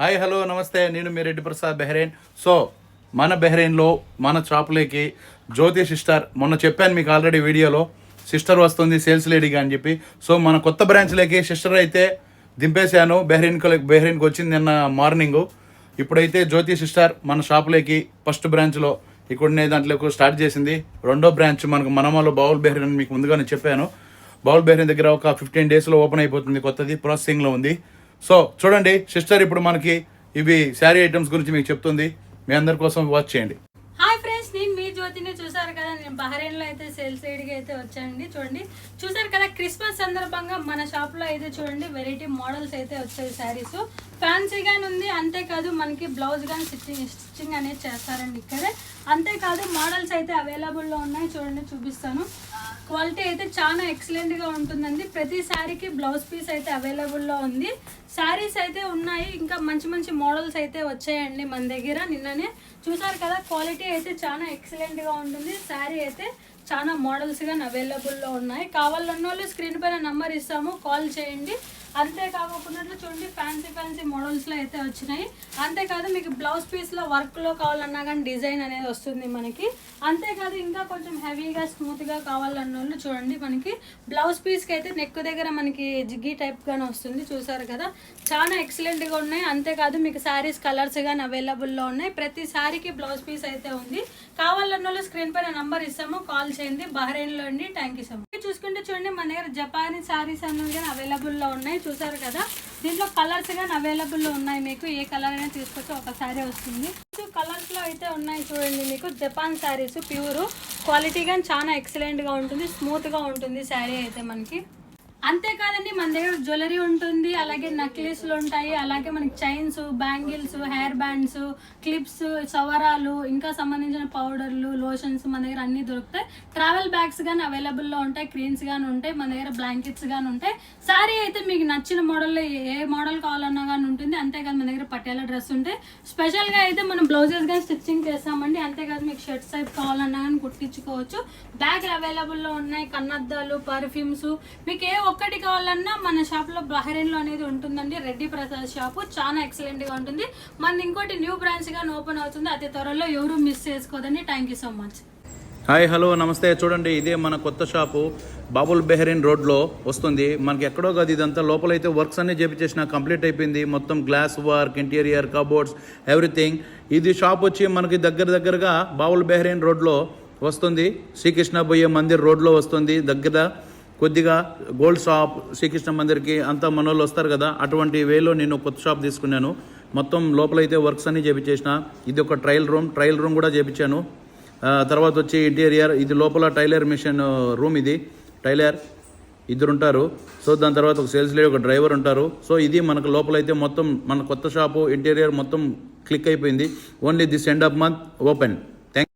Hi hello namaste. నేను మీ Reddy Prasad Bahrain. So మన బెహ్రెయిన్లో మన షాపులోకి జ్యోతి సిస్టర్ మొన్న చెప్పాను మీకు ఆల్రెడీ వీడియోలో సిస్టర్ వస్తుంది సేల్స్ లేడీగా అని చెప్పి. సో మన కొత్త బ్రాంచ్లోకి సిస్టర్ అయితే దింపేశాను. బెహ్రెయిన్ బెహ్రెయిన్కి వచ్చింది నిన్న మార్నింగ్. ఇప్పుడైతే జ్యోతి సిస్టర్ మన షాపులోకి ఫస్ట్ బ్రాంచ్లో ఇక్కడనే నేను దాంట్లో స్టార్ట్ చేసింది. రెండో బ్రాంచ్ మనకు మనమలో బౌల్ బెహ్రెయిన్ మీకు ముందుగానే చెప్పాను. బౌల్ బెహ్రెయిన్ దగ్గర ఒక ఫిఫ్టీన్ డేస్లో ఓపెన్ అయిపోతుంది కొత్తది ప్రాసెసింగ్లో ఉంది. సో చూడండి సిస్టర్ ఇప్పుడు మనకి ఇవి శారీ ఐటమ్స్ గురించి మీకు చెప్తుంది. మీ అందరి కోసం వాచ్ చేయండి. హాయ్ ఫ్రెండ్స్ నేను మీ జ్యోతిని చూసారు కదా నేను బహ్రెయిన్లో అయితే సేల్స్కి అయితే వచ్చానండి చూడండి. చూసారు కదా క్రిస్మస్ సందర్భంగా మన షాప్లో అయితే చూడండి వెరైటీ మోడల్స్ అయితే వచ్చాయి శారీస్. ఫ్యాన్సీగానే ఉంది అంతేకాదు మనకి బ్లౌజ్ కానీ స్టిచ్చింగ్ స్టిచ్చింగ్ అనేది చేస్తారండి ఇక్కడే. అంతేకాదు మోడల్స్ అయితే అవైలబుల్లో ఉన్నాయి చూడండి చూపిస్తాను. క్వాలిటీ అయితే చాలా ఎక్సలెంట్గా ఉంటుందండి. ప్రతి శారీకి బ్లౌజ్ పీస్ అయితే అవైలబుల్లో ఉంది. శారీస్ అయితే ఉన్నాయి. ఇంకా మంచి మంచి మోడల్స్ అయితే వచ్చాయండి మన దగ్గర. నిన్ననే చూసారు కదా క్వాలిటీ అయితే చాలా ఎక్సలెంట్గా ఉంటుంది. శారీ అయితే చాలా మోడల్స్గా అవైలబుల్లో ఉన్నాయి. కావాలన్న వాళ్ళు స్క్రీన్ పైన నెంబర్ ఇస్తాము కాల్ చేయండి. అంతేకాకుండా చూడండి ఫ్యాన్సీ ఫ్యాన్సీ మోడల్స్లో అయితే వచ్చినాయి. అంతేకాదు మీకు బ్లౌజ్ పీస్లో వర్క్లో కావాలన్నా కానీ డిజైన్ అనేది వస్తుంది మనకి. అంతేకాదు ఇంకా కొంచెం హెవీగా స్మూత్గా కావాలన్న వాళ్ళు చూడండి మనకి. బ్లౌజ్ పీస్కి అయితే నెక్ దగ్గర మనకి జిగ్గి టైప్గానే వస్తుంది చూసారు కదా. చాలా ఎక్సలెంట్గా ఉన్నాయి. అంతేకాదు మీకు శారీస్ కలర్స్ కానీ అవైలబుల్లో ఉన్నాయి. ప్రతి శారీకి బ్లౌజ్ పీస్ అయితే ఉంది. కావాలన్న వాళ్ళు స్క్రీన్ పైన నెంబర్ ఇస్తాము కాల్ వచ్చేసింది బహ్రెయిన్లో అండి థ్యాంక్ యూ సో చూసుకుంటే చూడండి మన దగ్గర జపానీ శారీస్ అన్నీ కానీ అవైలబుల్లో ఉన్నాయి. చూసారు కదా? దీంట్లో కలర్స్ కానీ అవైలబుల్లో ఉన్నాయి మీకు. ఏ కలర్ అయినా తీసుకొచ్చి ఒక శారీ వస్తుంది. కలర్స్లో అయితే ఉన్నాయి చూడండి మీకు. Japan saris pure. క్వాలిటీ కానీ చాలా ఎక్సలెంట్గా ఉంటుంది. స్మూత్గా ఉంటుంది శారీ అయితే మనకి. అంతేకాదండి మన దగ్గర జ్యువెలరీ ఉంటుంది అలాగే నెక్లెస్లు ఉంటాయి అలాగే మనకి chains bangles hair bands clips సవరాలు ఇంకా సంబంధించిన పౌడర్లు లోషన్స్ మన దగ్గర అన్నీ దొరుకుతాయి. ట్రావెల్ బ్యాగ్స్ కానీ అవైలబుల్లో ఉంటాయి క్రీమ్స్ కానీ ఉంటాయి మన దగ్గర బ్లాంకెట్స్ కానీ ఉంటాయి. సారీ అయితే మీకు నచ్చిన మోడల్లో ఏ మోడల్ కావాలన్నా కానీ ఉంటుంది అంతేకాదు మన దగ్గర పట్టేలా డ్రెస్ ఉంటాయి. స్పెషల్గా అయితే మనం బ్లౌజెస్ కానీ స్టిచ్చింగ్ చేస్తామండి అంతేకాదు మీకు షర్ట్స్ టైప్ కావాలన్నా కానీ కుట్టించుకోవచ్చు. బ్యాగ్లు అవైలబుల్లో ఉన్నాయి కన్నద్దాలు పర్ఫ్యూమ్స్ మీకు ఏ ఒక్కటి కావాలన్నా మన షాప్లో బహ్రెయిన్లో అనేది ఉంటుందండి. రెడ్డి ప్రసాద్ షాపు చాలా ఎక్సలెంట్గా ఉంటుంది. మన ఇంకోటి న్యూ బ్రాంచ్గా ఓపెన్ అవుతుంది. అతి త్వరలో ఎవరు miss చేసుకోదండి. Thank you so much hi hello namaste. చూడండి ఇదే మన కొత్త షాపు బాబుల్ బెహరీన్ రోడ్లో వస్తుంది. మనకి ఎక్కడో కాదు ఇదంతా లోపలైతే వర్క్స్ అన్ని చేపించేసిన కంప్లీట్ అయిపోయింది. మొత్తం glass work interior cupboards everything ఇది షాప్ వచ్చి మనకి దగ్గర దగ్గరగా బాబుల్ బెహరీన్ రోడ్లో వస్తుంది. శ్రీకృష్ణ బొయ్య మందిర్ రోడ్లో వస్తుంది. దగ్గర కొద్దిగా గోల్డ్ షాప్ శ్రీకృష్ణ మందిర్కి అంతా మనోళ్ళు వస్తారు కదా అటువంటి వేలో నేను కొత్త షాప్ తీసుకున్నాను. మొత్తం లోపలైతే వర్క్స్ అన్ని చేపించేసిన. ఇది ఒక ట్రయల్ రూమ్ ట్రయల్ రూమ్ కూడా చేపించాను. తర్వాత వచ్చి ఇంటీరియర్ ఇది లోపల టైలర్ మిషన్ రూమ్ ఇది. టైలర్ ఇద్దరు ఉంటారు. సో దాని తర్వాత ఒక సేల్స్ లేడీ ఒక డ్రైవర్ ఉంటారు. సో ఇది మనకు లోపలైతే మొత్తం మన కొత్త షాపు ఇంటీరియర్ మొత్తం క్లిక్ అయిపోయింది. Only this end of month open